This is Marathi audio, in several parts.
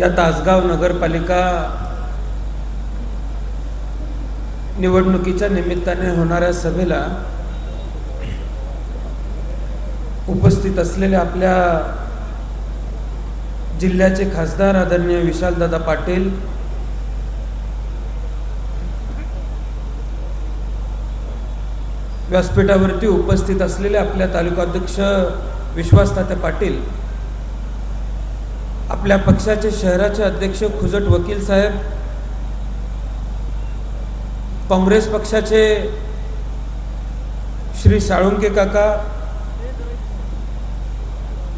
या तासगाव नगरपालिका निवडणुकीच्या निमित्ताने होणाऱ्या सभेला उपस्थित असलेले आपल्या जिल्ह्याचे खासदार आदरणीय विशालदादा पाटील व्यासपीठावरती उपस्थित असलेले आपल्या तालुकाध्यक्ष विश्वासदाते पाटील आपल्या पक्षाचे शहराचे अध्यक्ष खुजट वकील साहेब काँग्रेस पक्षाचे श्री साळुंके काका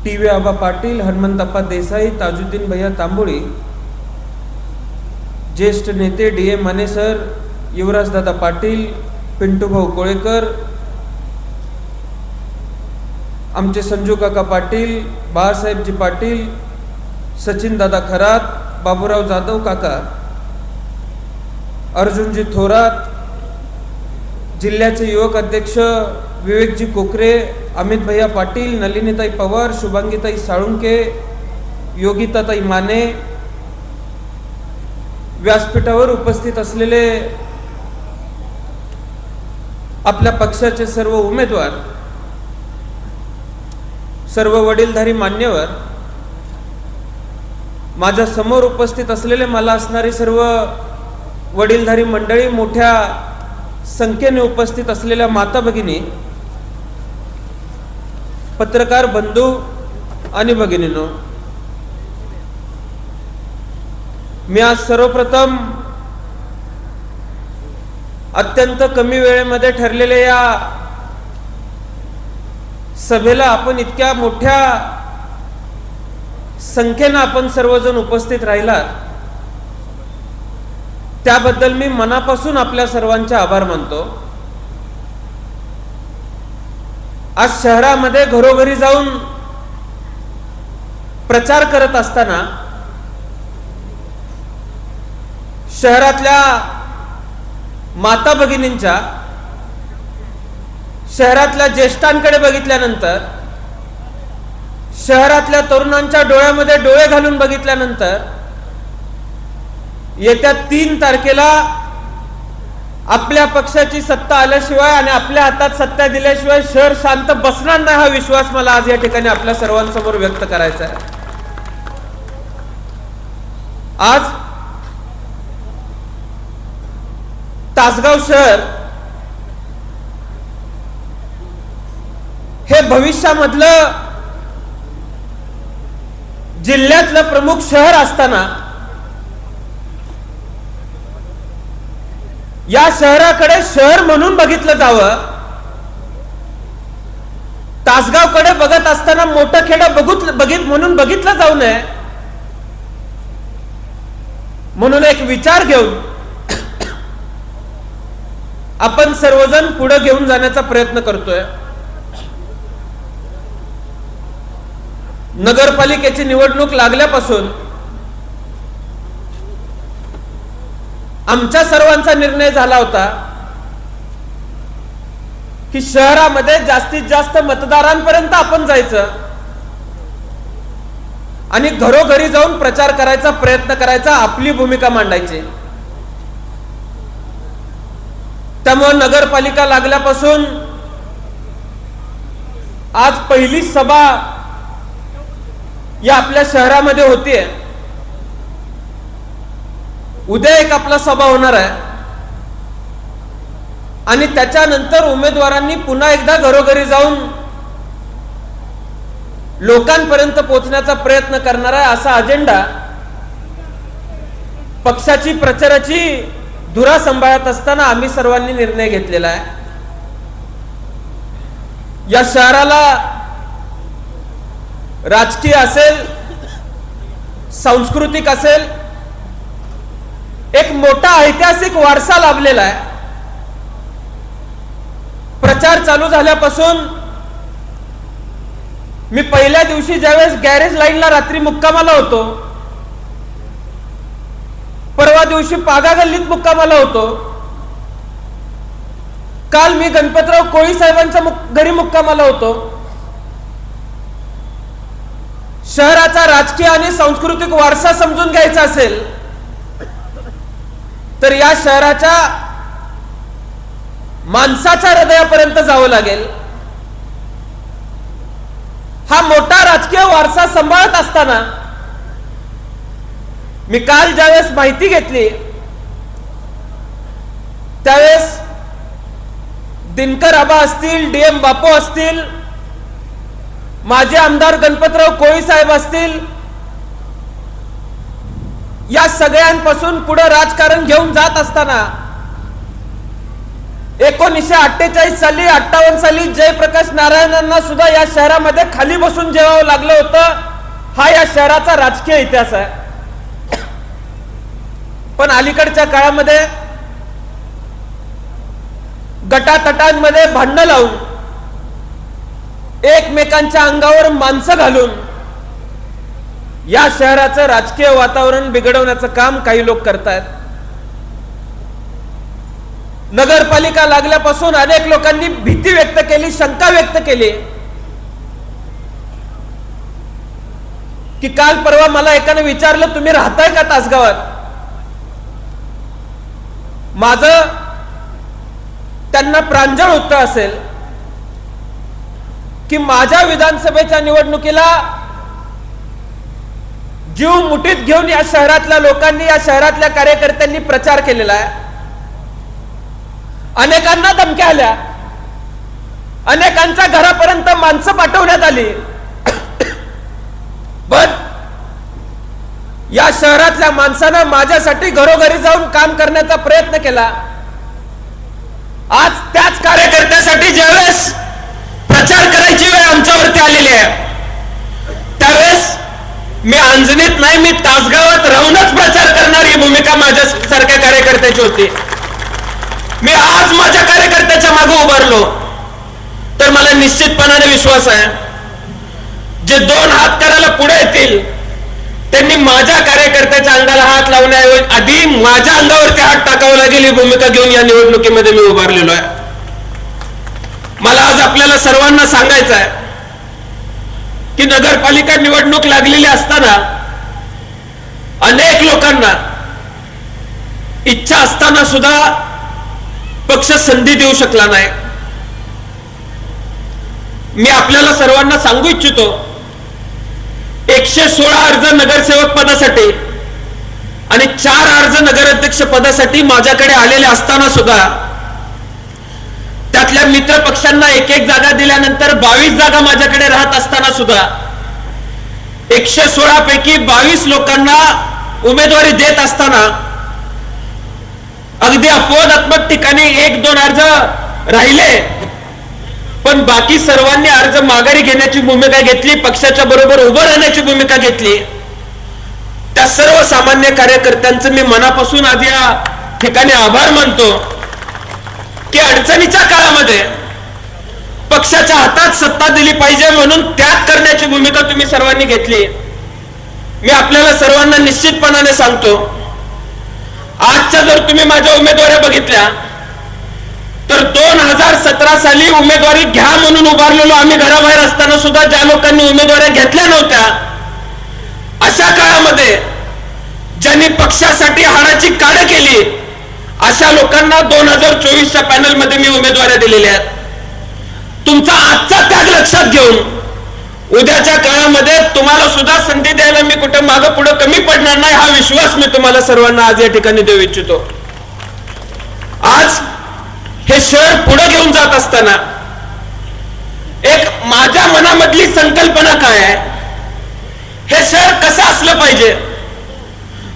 टी व्ही आबा पाटील हनुमंतप्पा देसाई ताजुद्दीन भैया तांबोळी ज्येष्ठ नेते डी ए मानेसर युवराजदादा पाटील पिंटूभाऊ कोळेकर आमचे संजू काका पाटील बाळासाहेबजी पाटील सचिन दादा खरात बाबूराव जाधव काका अर्जुनजी थोरात जिल्ह्याचे युवक अध्यक्ष विवेकजी कोकरे अमित भैया पाटील नलिनीताई पवार शुभांगीताई साळुंके योगिताताई माने व्यासपीठावर उपस्थित असलेले आपल्या पक्षाचे सर्व उमेदवार सर्व वडीलधारी मान्यवर माझ्यासमोर उपस्थित असलेले मला असणारी सर्व वडीलधारी मंडळी मोठ्या संख्येने उपस्थित असलेल्या माता भगिनी पत्रकार बंधू आणि भगिनीनो मी आज सर्वप्रथम अत्यंत कमी वेळेमध्ये ठरलेल्या या सभेला आपण इतक्या मोठ्या संख्येनं आपण सर्वजण उपस्थित राहिलात त्याबद्दल मी मनापासून आपल्या सर्वांचे आभार मानतो. आज शहरामध्ये घरोघरी जाऊन प्रचार करत असताना शहरातल्या माता भगिनींच्या शहरातल्या ज्येष्ठांकडे बघितल्यानंतर शहरातल्या तरुणांच्या डोळ्यामध्ये डोळे घालून बघितल्यानंतर येत्या तीन तारखेला आपल्या पक्षाची सत्ता आल्याशिवाय आणि आपल्या हातात सत्ता दिल्याशिवाय शहर शांत बसणार नाही हा विश्वास मला आज या ठिकाणी आपल्या सर्वांसमोर व्यक्त करायचा आहे. आज तासगाव शहर हे भविष्यामधलं जिल्ह्यातलं प्रमुख शहर असताना या शहराकडे शहर म्हणून बघितलं जावं. तासगावकडे बघत असताना मोठं खेडं बघू बघित म्हणून बघितलं जाऊ नये. म्हणून एक विचार घेऊन आपण सर्वजण पुढे घेऊन जाण्याचा प्रयत्न करतोय. नगरपालिकेची निवडणूक लागल्यापासून आमच्या सर्वांचा निर्णय झाला होता की शहरामध्ये जास्तीत जास्त मतदारांपर्यंत आपण जायचं आणि घरोघरी जाऊन प्रचार करायचा प्रयत्न करायचा आपली भूमिका मांडायची. त्यामुळे नगरपालिका लागल्यापासून आज पहिली सभा या आपल्या शहरामध्ये होते उद्या एक आपला सभा होणार आहे. आणि त्याच्यानंतर उमेदवारांनी पुन्हा एकदा घरोघरी जाऊन लोकांपर्यंत पोहोचण्याचा प्रयत्न करणार आहे असा अजेंडा पक्षाची प्रचाराची धुरा सांभाळत असताना आम्ही सर्वांनी निर्णय घेतलेला आहे. या शहराला राजकीय असेल सांस्कृतिक असेल एक मोठा ऐतिहासिक वारसा लाभलेला आहे. प्रचार चालू झाल्यापासून मी पहिल्या दिवशी ज्यावेळेस गॅरेज लाईनला रात्री मुक्कामाला होतो परवा दिवशी पागा गल्लीत मुक्कामाला होतो काल मी गणपतराव कोळी साहेबांच्या मुक- घरी मुक्कामाला होतो. शहराचा राजकीय आणि सांस्कृतिक वारसा समजून घ्यायचा असेल तर या शहराच्या माणसाच्या हृदयापर्यंत जावं लागेल. हा मोठा राजकीय वारसा सांभाळत असताना मी काल ज्यावेळेस माहिती घेतली त्यावेळेस दिनकर आबा असतील डीएम बापू असतील माझे आमदार गणपतराव कोळी साहेब असतील या सगळ्यांपासून पुढे राजकारण घेऊन जात असताना एकोणीसशे अठ्ठेचाळीस साली अठ्ठावन्न साली जयप्रकाश नारायणांना सुद्धा या शहरामध्ये खाली बसून जेवावं लागलं होतं. हा या शहराचा राजकीय इतिहास आहे. पण अलीकडच्या काळामध्ये गटातटांमध्ये भांडणं लावून एकमेकांच्या अंगावर माणसं घालून या शहराचं राजकीय वातावरण बिघडवण्याचं काम काही लोक करतायत. नगरपालिका लागल्यापासून अनेक लोकांनी भीती व्यक्त केली शंका व्यक्त केली. की काल परवा मला एकाने विचारलं तुम्ही राहताय का तासगावात? माझं त्यांना प्रांजळ उत्तर असेल. की माझ्या विधानसभेच्या निवडणुकीला जीव मुठीत घेऊन या शहरातल्या लोकांनी या शहरातल्या कार्यकर्त्यांनी प्रचार केलेला आहे. अनेकांना धमक्या आल्या. अनेकांच्या घरापर्यंत माणसं पाठवण्यात आली. पण या शहरातल्या माणसानं माझ्यासाठी घरोघरी जाऊन काम करण्याचा प्रयत्न केला. आज त्याच कार्यकर्त्यासाठी ज्यावेळेस प्रचार करायची वेळ आमच्यावरती आलेली आहे. त्यावेळेस मी अंजनीत नाही मी तासगावात राहूनच प्रचार करणारी भूमिका माझ्या सारख्या कार्यकर्त्याची होती. मी आज माझ्या कार्यकर्त्याच्या मागे उभारलो. तर मला निश्चितपणाने विश्वास आहे जे दोन हात करायला पुढे येतील त्यांनी माझ्या कार्यकर्त्याच्या अंगाला हात लावण्याऐवजी आधी माझ्या अंगावरती हात टाकावं लागेल ही भूमिका घेऊन या निवडणुकीमध्ये मी उभारलेलो आहे. मला आज आपल्याला सर्वांना सांगायचं आहे की नगरपालिका निवडणूक लागलेली असताना अनेक लोकांना इच्छा असताना सुद्धा पक्ष संधी देऊ शकला नाही. मी आपल्याला सर्वांना सांगू इच्छितो एकशे सोळा अर्ज नगरसेवक पदासाठी आणि चार अर्ज नगराध्यक्ष पदासाठी माझ्याकडे आलेले असताना सुद्धा त्यातल्या मित्र पक्षांना एक एक जागा दिल्यानंतर बावीस जागा माझ्याकडे राहत असताना सुद्धा एकशे सोळा पैकी बावीस लोकांना उमेदवारी देत असताना अगदी अपवादात्मक ठिकाणी एक दोन अर्ज राहिले. पण बाकी सर्वांनी अर्ज माघारी घेण्याची भूमिका घेतली पक्षाच्या बरोबर उभं राहण्याची भूमिका घेतली. त्या सर्व सामान्य कार्यकर्त्यांचं मी मनापासून आज या ठिकाणी आभार मानतो. की अडचणीच्या काळामध्ये पक्षाच्या हातात सत्ता दिली पाहिजे म्हणून त्याग करण्याची भूमिका तुम्ही सर्वांनी घेतली. मी आपल्याला सर्वांना निश्चितपणाने सांगतो आजच्या जर तुम्ही माझ्या उमेदवाऱ्या बघितल्या तर दोन हजार सतरा साली उमेदवारी घ्या म्हणून उभारलेलो आम्ही घराबाहेर असताना सुद्धा ज्या लोकांनी उमेदवाऱ्या घेतल्या नव्हत्या अशा काळामध्ये ज्यांनी पक्षासाठी हाडाची काढ केली अशा लोकांना दोन हजार चोवीसच्या पॅनलमध्ये मी उमेदवाऱ्या दिलेल्या आहेत. तुमचा आजचा त्याग लक्षात घेऊन उद्याच्या काळामध्ये तुम्हाला सुद्धा संधी द्यायला मी कुठे मागं पुढे कमी पडणार नाही हा विश्वास मी तुम्हाला सर्वांना आज या ठिकाणी देऊ इच्छितो. आज हे शहर पुढे घेऊन जात असताना एक माझ्या मनामधली संकल्पना काय आहे? हे शहर कसं असलं पाहिजे?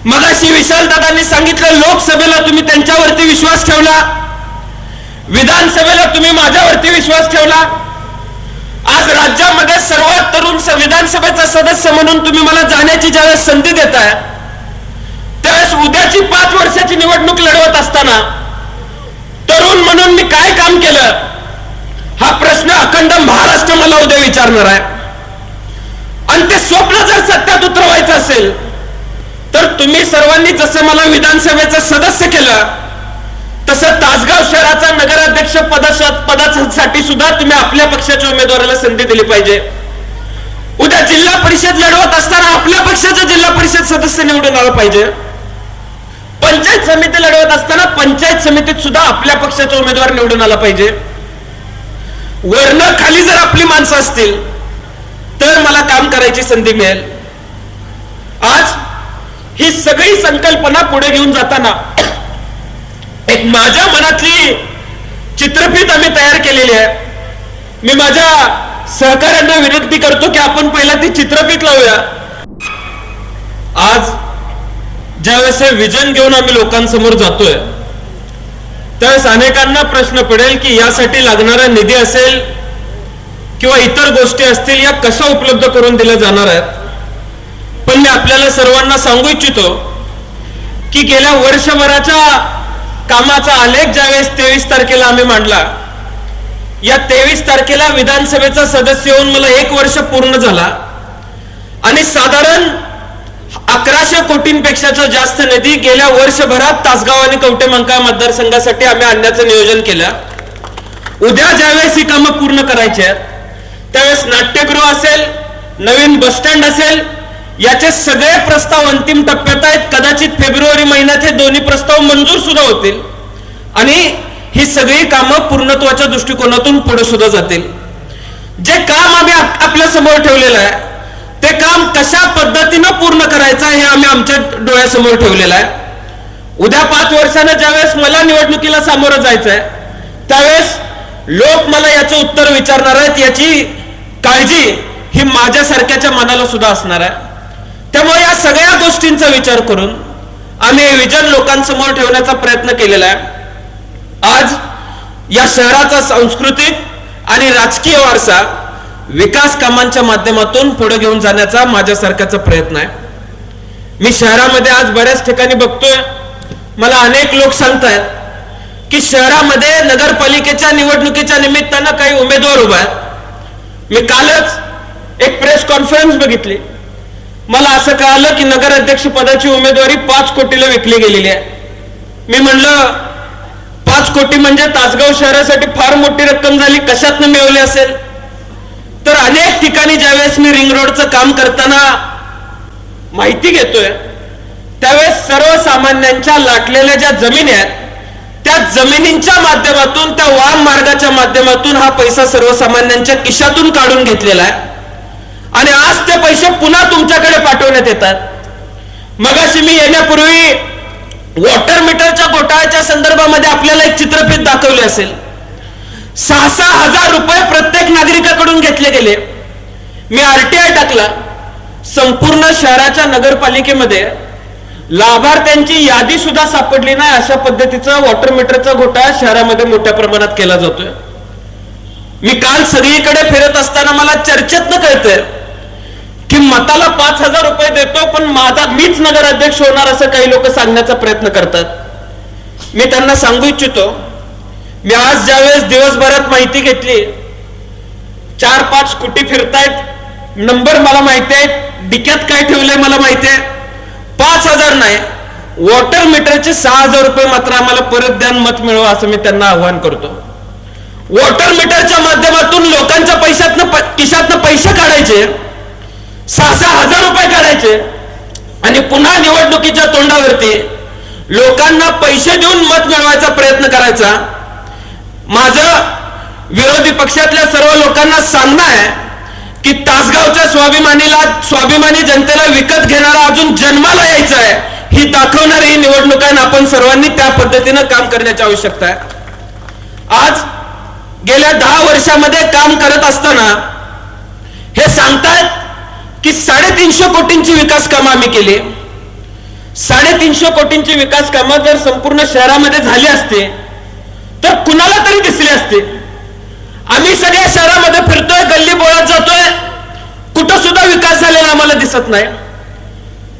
मगाशी विशालदादांनी सांगितलं लोकसभेला तुम्ही त्यांच्यावरती विश्वास ठेवला. विधानसभेला तुम्ही माझ्यावरती विश्वास ठेवला. आज राज्यामध्ये सर्वात तरुण स- विधानसभेचा सदस्य म्हणून तुम्ही मला जाण्याची ज्यावेळेस संधी देताय त्यावेळेस उद्याची पाच वर्षाची निवडणूक लढवत असताना तरुण म्हणून मी काय काम केलं हा प्रश्न अखंड महाराष्ट्र मला उद्या विचारणार आहे. आणि ते स्वप्न जर सत्यात उतरवायचं असेल तर तुम्ही सर्वांनी जसं मला विधानसभेचं सदस्य केलं तसं तासगाव शहराचा नगराध्यक्ष पदासाठी सुद्धा तुम्ही आपल्या पक्षाच्या उमेदवाराला संधी दिली पाहिजे. उद्या जिल्हा परिषद लढवत असताना आपल्या पक्षाचा जिल्हा परिषद सदस्य निवडून आला पाहिजे. पंचायत समिती लढवत असताना पंचायत समितीत सुद्धा आपल्या पक्षाचा उमेदवार निवडून आला पाहिजे. वर्ण खाली जर आपली माणसं असतील तर मला काम करायची संधी मिळेल. आज ही सगळी संकल्पना पुढे घेऊन जाताना एक माझ्या मनातली चित्रपीठ आम्ही तयार केलेली आहे. मी माझ्या सहकाऱ्यांना विनंती करतो की आपण पहिला ती चित्रपीठ लावूया. आज ज्यावेळेस हे विजन घेऊन आम्ही लोकांसमोर जातोय त्यावेळेस अनेकांना प्रश्न पडेल की यासाठी लागणारा निधी असेल किंवा इतर गोष्टी असतील या कशा उपलब्ध करून दिल्या जाणार आहेत? पण मी आपल्याला सर्वांना सांगू इच्छितो की गेल्या वर्षभराच्या कामाचा आलेख ज्यावेळेस तेवीस तारखेला आम्ही मांडला या तेवीस तारखेला विधानसभेचा सदस्य होऊन मला एक वर्ष पूर्ण झाला. आणि साधारण अकराशे कोटींपेक्षाचा जास्त निधी गेल्या वर्षभरात तासगाव आणि कवटे मतदारसंघासाठी आम्ही आणण्याचं नियोजन केलं. उद्या ज्यावेळेस ही कामं पूर्ण करायची आहेत त्यावेळेस नाट्यगृह असेल नवीन बसस्टँड असेल याचे सगळे प्रस्ताव अंतिम टप्प्यात आहेत. कदाचित फेब्रुवारी महिन्यात हे दोन्ही प्रस्ताव मंजूर सुद्धा होतील. आणि ही सगळी कामं पूर्णत्वाच्या दृष्टिकोनातून पुढे सुद्धा जातील. जे काम आम्ही आप- आपल्यासमोर ठेवलेलं आहे ते काम कशा पद्धतीनं पूर्ण करायचं हे आम्ही आमच्या डोळ्यासमोर ठेवलेलं आहे. उद्या पाच वर्षानं ज्यावेळेस मला निवडणुकीला सामोरं जायचं आहे त्यावेळेस लोक मला याचं उत्तर विचारणार आहेत. याची काळजी ही माझ्यासारख्याच्या मनाला सुद्धा असणार आहे. त्यामुळे या सगळ्या गोष्टींचा विचार करून आम्ही हे विजन लोकांसमोर ठेवण्याचा प्रयत्न केलेला आहे. आज या शहराचा सांस्कृतिक आणि राजकीय वारसा विकास कामांच्या माध्यमातून पुढे घेऊन जाण्याचा माझ्यासारख्याचा प्रयत्न आहे. मी शहरामध्ये आज बऱ्याच ठिकाणी बघतोय. मला अनेक लोक सांगतायत की शहरामध्ये नगरपालिकेच्या निवडणुकीच्या निमित्तानं काही उमेदवार उभा आहेत. मी कालच एक प्रेस कॉन्फरन्स बघितली. मला असं कळालं की नगराध्यक्ष पदाची उमेदवारी पाच कोटीला विकली गेलेली आहे. मी म्हणलं पाच कोटी म्हणजे तासगाव शहरासाठी फार मोठी रक्कम झाली कशातनं मिळवली असेल? तर अनेक ठिकाणी ज्यावेळेस मी रिंग रोडचं काम करताना माहिती घेतोय त्यावेळेस सर्वसामान्यांच्या लाटलेल्या ज्या जमिनी आहेत त्या जमिनींच्या माध्यमातून त्या वाम मार्गाच्या माध्यमातून हा पैसा सर्वसामान्यांच्या खिशातून काढून घेतलेला आहे. आणि आज ते पैसे पुन्हा तुमच्याकडे पाठवण्यात येतात. मगाशी मी येण्यापूर्वी वॉटर मीटरच्या घोटाळ्याच्या संदर्भामध्ये आपल्याला एक चित्रफित दाखवली असेल. सहा सहा हजार रुपये प्रत्येक नागरिकाकडून घेतले गेले. मी आरटीआय टाकला. संपूर्ण शहराच्या नगरपालिकेमध्ये लाभार्थ्यांची यादी सुद्धा सापडली नाही अशा पद्धतीचा वॉटर मीटरचा घोटाळा शहरामध्ये मोठ्या प्रमाणात केला जातोय. मी काल सगळीकडे फिरत असताना मला चर्चेतनं कळतंय. की मताला पाच हजार रुपये देतो पण माझा मीच नगराध्यक्ष होणार असं काही लोक सांगण्याचा प्रयत्न करतात. मी त्यांना सांगू इच्छितो मी आज ज्यावेळेस दिवसभरात माहिती घेतली चार पाच कुटी फिरतायत नंबर मला माहिती आहे डिक्यात काय ठेवलंय मला माहिती आहे. पाच हजार नाही वॉटर मीटरचे सहा हजार रुपये मात्र आम्हाला परत द्यान मत मिळवा असं मी त्यांना आव्हान करतो. वॉटर मीटरच्या माध्यमातून लोकांच्या पैशातनं प- पैसे काढायचे सहा सहा हजार रुपये काढायचे आणि पुन्हा निवडणुकीच्या तोंडावरती लोकांना पैसे देऊन मत मिळवायचा प्रयत्न करायचा. माझं विरोधी पक्षातल्या सर्व लोकांना सांगणं आहे की तासगावच्या स्वाभिमानीला स्वाभिमानी जनतेला विकत घेणारा अजून जन्माला यायचं आहे ही दाखवणारी ही निवडणूक आहे आपण सर्वांनी त्या पद्धतीनं काम करण्याची आवश्यकता आहे. आज गेल्या दहा वर्षामध्ये काम करत असताना हे सांगतायत की साडेतीनशे कोटींची विकास कामं आम्ही केली. साडेतीनशे कोटींची विकास कामं जर संपूर्ण शहरामध्ये झाली असते तर कुणाला तरी दिसले असते. आम्ही सगळ्या शहरामध्ये फिरतोय गल्ली बोळात जातोय कुठं सुद्धा विकास झालेला आम्हाला दिसत नाही.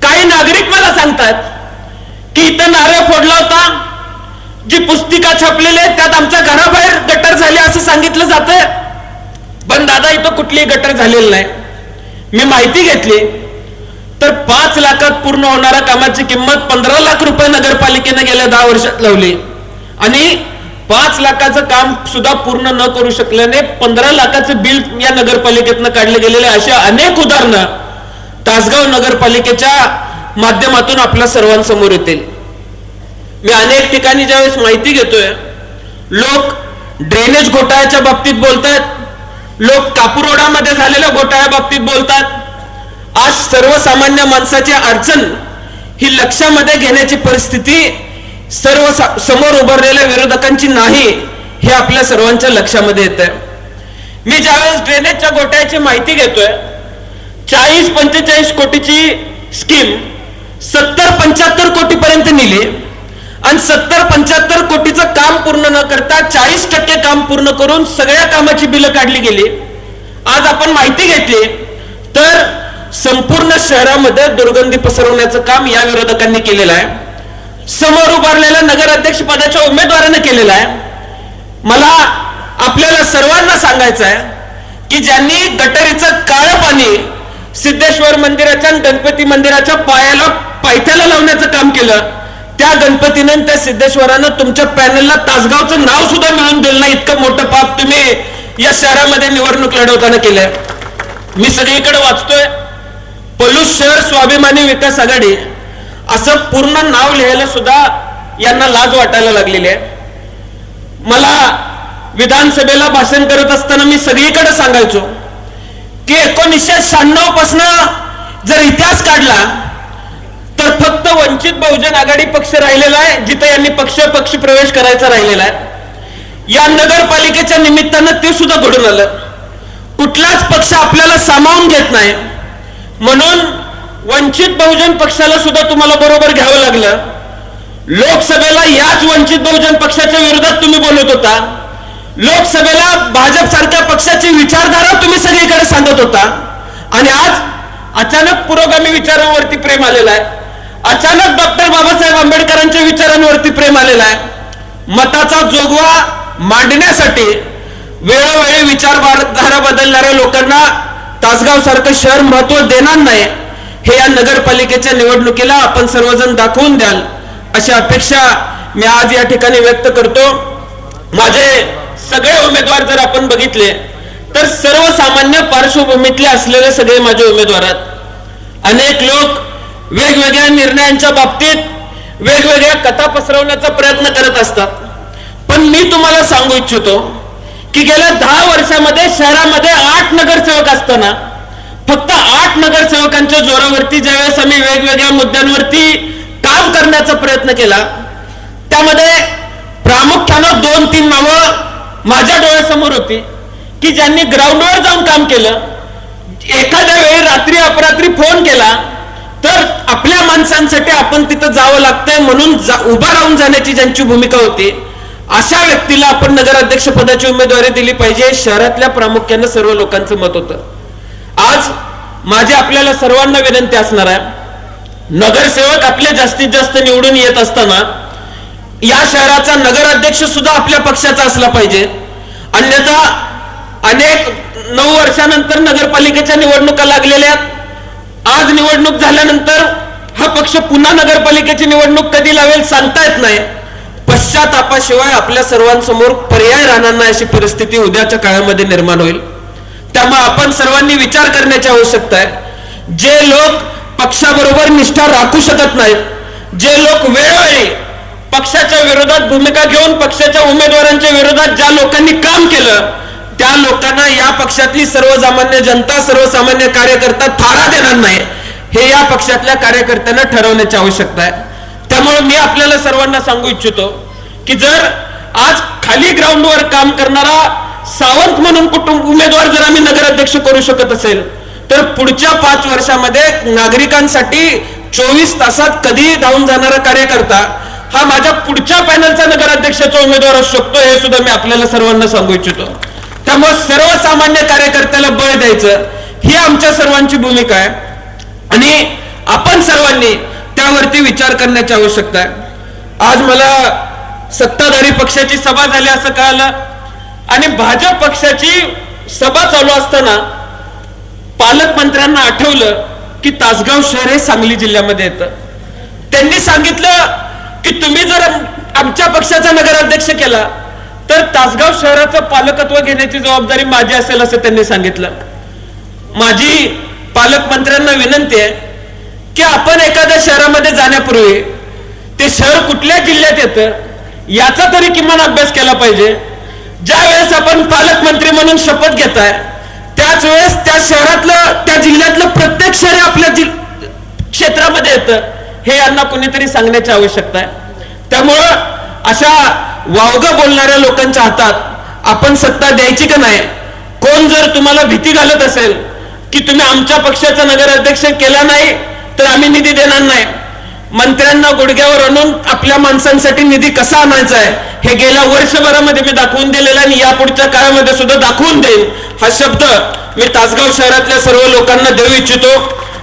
काही नागरिक मला सांगतात की इथं नारळ फोडला होता जी पुस्तिका छापलेली आहे त्यात आमच्या घराबाहेर गटर झाली असं सांगितलं जातंय. पण दादा इथं कुठलीही गटर झालेली नाही. मी माहिती घेतली. तर पाच लाखात पूर्ण होणाऱ्या कामाची किंमत पंधरा लाख रुपये नगरपालिकेने गेल्या दहा वर्षात लावली. आणि पाच लाखाचं काम सुद्धा पूर्ण न करू शकल्याने पंधरा लाखाचं बिल या नगरपालिकेतनं काढले गेलेले अशा अनेक उदाहरणं तासगाव नगरपालिकेच्या माध्यमातून आपल्या सर्वांसमोर येतील. मी अनेक ठिकाणी ज्यावेळेस माहिती घेतोय लोक ड्रेनेज घोटाळ्याच्या बाबतीत बोलतात लोक कापुरोडामध्ये झालेल्या घोटाळ्या बाबतीत बोलतात. आज सर्वसामान्य माणसाची अडचण ही लक्षामध्ये घेण्याची परिस्थिती सर्व समोर उभारलेल्या विरोधकांची नाही हे आपल्या सर्वांच्या लक्षामध्ये येत आहे मी ज्यावेळेस ड्रेनेजच्या घोटाळ्याची माहिती घेतोय चाळीस पंचेचाळीस कोटीची स्कीम सत्तर पंच्याहत्तर कोटी पर्यंत नेली. आणि सत्तर पंच्याहत्तर कोटीचं काम पूर्ण न करता चाळीस टक्के काम पूर्ण करून सगळ्या कामाची बिलं काढली गेली. आज आपण माहिती घेतली तर संपूर्ण शहरामध्ये दुर्गंधी पसरवण्याचं काम या विरोधकांनी केलेलं आहे. समोर उभारलेल्या नगराध्यक्ष पदाच्या उमेदवाराने केलेलं आहे. मला आपल्याला सर्वांना सांगायचं आहे की ज्यांनी गटरीचं काळं पाणी सिद्धेश्वर मंदिराच्या आणि गणपती मंदिराच्या पायाला पायथ्याला लावण्याचं काम केलं त्या गणपतीने त्या सिद्धेश्वरानं तुमच्या पॅनलला तासगावचं नाव सुद्धा मिळून दिलं नाही. इतकं मोठं पाप तुम्ही या शहरामध्ये निवडणूक लढवताना केलंय. मी सगळीकडे वाचतोय. पलूस शहर स्वाभिमानी विकास आघाडी. असं पूर्ण नाव लिहायला सुद्धा यांना लाज वाटायला लागलेली आहे. मला विधानसभेला भाषण करत असताना मी सगळीकडे सांगायचो की एकोणीसशे शहाण्णव पासन जर इतिहास काढला तर फक्त वंचित बहुजन आघाडी पक्ष राहिलेला आहे जिथे यांनी पक्ष पक्ष प्रवेश करायचा राहिलेला आहे. या नगरपालिकेच्या निमित्तानं ते सुद्धा घडून आलं. कुठलाच पक्ष आपल्याला सामावून घेत नाही. म्हणून वंचित बहुजन पक्षाला सुद्धा तुम्हाला बरोबर घ्यावं लागलं. लोकसभेला याच वंचित बहुजन पक्षाच्या विरोधात तुम्ही बोलत होता. लोकसभेला भाजप सारख्या पक्षाची विचारधारा तुम्ही सगळीकडे सांगत होता. आणि आज अचानक पुरोगामी विचारांवरती प्रेम आलेला आहे. अचानक डॉक्टर बाबासाहेब आंबेडकरांच्या विचारांवरती प्रेम आलेलं आहे. मताचा जोगवा मांडण्यासाठी वेळोवेळी विचारधारा बदलणाऱ्या लोकांना तासगाव सारखं शहर महत्त्व देणार नाही हे या नगरपालिकेच्या निवडणुकीला आपण सर्वजण दाखवून द्याल अशी अपेक्षा मी आज या ठिकाणी व्यक्त करतो. माझे सगळे उमेदवार जर आपण बघितले तर सर्वसामान्य पार्श्वभूमीतले असलेले सगळे माझे उमेदवार आहेत. अनेक लोक वेगवेगळ्या निर्णयांच्या बाबतीत वेगवेगळ्या कथा पसरवण्याचा प्रयत्न करत असतात. पण मी तुम्हाला सांगू इच्छितो की गेल्या दहा वर्षामध्ये शहरामध्ये आठ नगरसेवक असताना फक्त आठ नगरसेवकांच्या जोरावरती ज्यावेळेस आम्ही वेगवेगळ्या मुद्द्यांवरती काम करण्याचा प्रयत्न केला त्यामध्ये प्रामुख्यानं दोन तीन नावं माझ्या डोळ्यासमोर होती की ज्यांनी ग्राउंडवर जाऊन काम केलं. एखाद्या वेळी रात्री अपरात्री फोन केला तर आपल्या माणसांसाठी आपण तिथं जावं लागतंय म्हणून जा- उभा राहून जाण्याची ज्यांची भूमिका होती अशा व्यक्तीला आपण नगराध्यक्ष पदाची उमेदवारी दिली पाहिजे. शहरातल्या प्रामुख्यानं सर्व लोकांचं मत होतं. आज माझी आपल्याला सर्वांना विनंती असणार आहे नगरसेवक आपले जास्तीत जास्त निवडून येत असताना या शहराचा नगराध्यक्ष सुद्धा आपल्या पक्षाचा असला पाहिजे. अन्यथा अनेक नऊ वर्षानंतर नगरपालिकेच्या निवडणुका लागलेल्या आहेत. आज निवडणूक झाल्यानंतर हा पक्ष पुन्हा नगरपालिकेची निवडणूक कधी लावेल सांगता येत नाही. पश्चातापाशिवाय आपल्या सर्वांसमोर पर्याय राहणार नाही अशी परिस्थिती उद्याच्या काळामध्ये निर्माण होईल. त्यामुळे आपण सर्वांनी विचार करण्याची आवश्यकता आहे. जे लोक पक्षाबरोबर निष्ठा राखू शकत नाहीत जे लोक वेळोवेळी पक्षाच्या विरोधात भूमिका घेऊन पक्षाच्या उमेदवारांच्या विरोधात ज्या लोकांनी काम केलं त्या लोकांना या पक्षातली सर्वसामान्य जनता सर्वसामान्य कार्यकर्ता थारा देणार नाही. हे या पक्षातल्या कार्यकर्त्यांना ठरवण्याची आवश्यकता आहे. त्यामुळे मी आपल्याला सर्वांना सांगू इच्छितो की जर आज खाली ग्राउंडवर काम करणारा सावंत म्हणून कुटुंब उमेदवार जर आम्ही नगराध्यक्ष करू शकत असेल तर पुढच्या पाच वर्षामध्ये नागरिकांसाठी चोवीस तासात कधी धावून जाणारा कार्यकर्ता हा माझ्या पुढच्या पॅनलचा नगराध्यक्षाचा उमेदवार असू शकतो हे सुद्धा मी आपल्याला सर्वांना सांगू इच्छितो. त्यामुळे सर्वसामान्य कार्यकर्त्याला बळ द्यायचं ही आमच्या सर्वांची भूमिका आहे. आणि आपण सर्वांनी त्यावरती विचार करण्याची आवश्यकता आहे. आज मला सत्ताधारी पक्षाची सभा झाली असं कळालं. आणि भाजप पक्षाची सभा चालू असताना पालकमंत्र्यांना आठवलं की तासगाव शहर हे सांगली जिल्ह्यामध्ये येतं. त्यांनी सांगितलं की तुम्ही जर आमच्या पक्षाचा नगराध्यक्ष केला तर तासगाव शहराचं पालकत्व घेण्याची जबाबदारी माझी असेल असं त्यांनी सांगितलं. माझी पालकमंत्र्यांना विनंती आहे की आपण एखाद्या शहरामध्ये जाण्यापूर्वी ते शहर कुठल्या जिल्ह्यात येतं याचा तरी किमान अभ्यास केला पाहिजे. ज्या वेळेस आपण पालकमंत्री म्हणून शपथ घेताय त्याच वेळेस त्या शहरातलं त्या जिल्ह्यातलं प्रत्येक शहर आपल्या जिल क्षेत्रामध्ये येतं हे यांना कुणीतरी सांगण्याची आवश्यकता आहे. त्यामुळं अशा वावग बोलणाऱ्या लोकांच्या हातात आपण सत्ता द्यायची का नाही? कोण जर तुम्हाला भीती घालत असेल की तुम्ही आमच्या पक्षाचा नगराध्यक्ष केला नाही तर आम्ही निधी देणार नाही. मंत्र्यांना गुडघ्यावर आणून आपल्या माणसांसाठी निधी कसा आणायचा आहे हे गेल्या वर्षभरामध्ये मी दाखवून दिलेला आणि यापुढच्या काळामध्ये सुद्धा दाखवून देईन. हा शब्द मी तासगाव शहरातल्या सर्व लोकांना देऊ इच्छितो.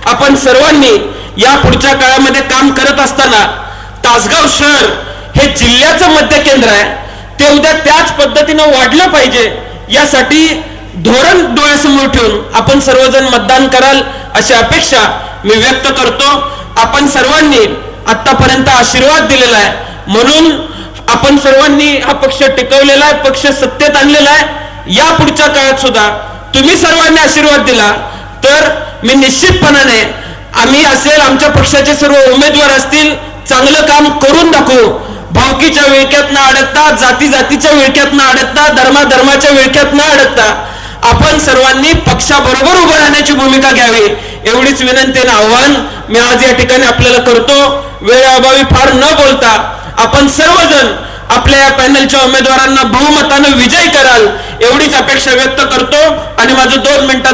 आपण सर्वांनी या पुढच्या काळामध्ये काम करत असताना तासगाव शहर हे जिल्ह्याचं मध्य केंद्र आहे. ते उद्या त्याच पद्धतीनं वाढलं पाहिजे. यासाठी धोरण डोळ्यासमोर ठेवून आपण सर्वजण मतदान कराल अशी अपेक्षा मी व्यक्त करतो. आपण सर्वांनी आतापर्यंत आशीर्वाद दिलेला आहे. म्हणून आपण सर्वांनी हा पक्ष टिकवलेला आहे पक्ष सत्तेत आणलेला आहे. या पुढच्या काळात सुद्धा तुम्ही सर्वांनी आशीर्वाद दिला. तर मी निश्चितपणाने आम्ही असेल आमच्या पक्षाचे सर्व उमेदवार असतील चांगलं काम करून दाखवू. भावकीच्या विळक्यात न अडकता जाती जातीच्या विळक्यात न अडकता धर्मा धर्माच्या विळक्यात न अडकता आपण सर्वांनी पक्षाबरोबर उभं राहण्याची भूमिका घ्यावी एवढीच विनंती आणि आव्हान मी आज या ठिकाणी आपल्याला करतो. वेळेअभावी फार न बोलता आपण सर्वजण आपल्या या पॅनलच्या उमेदवारांना बहुमतानं विजयी कराल एवढीच अपेक्षा व्यक्त करतो. आणि माझं दोन मिनिटात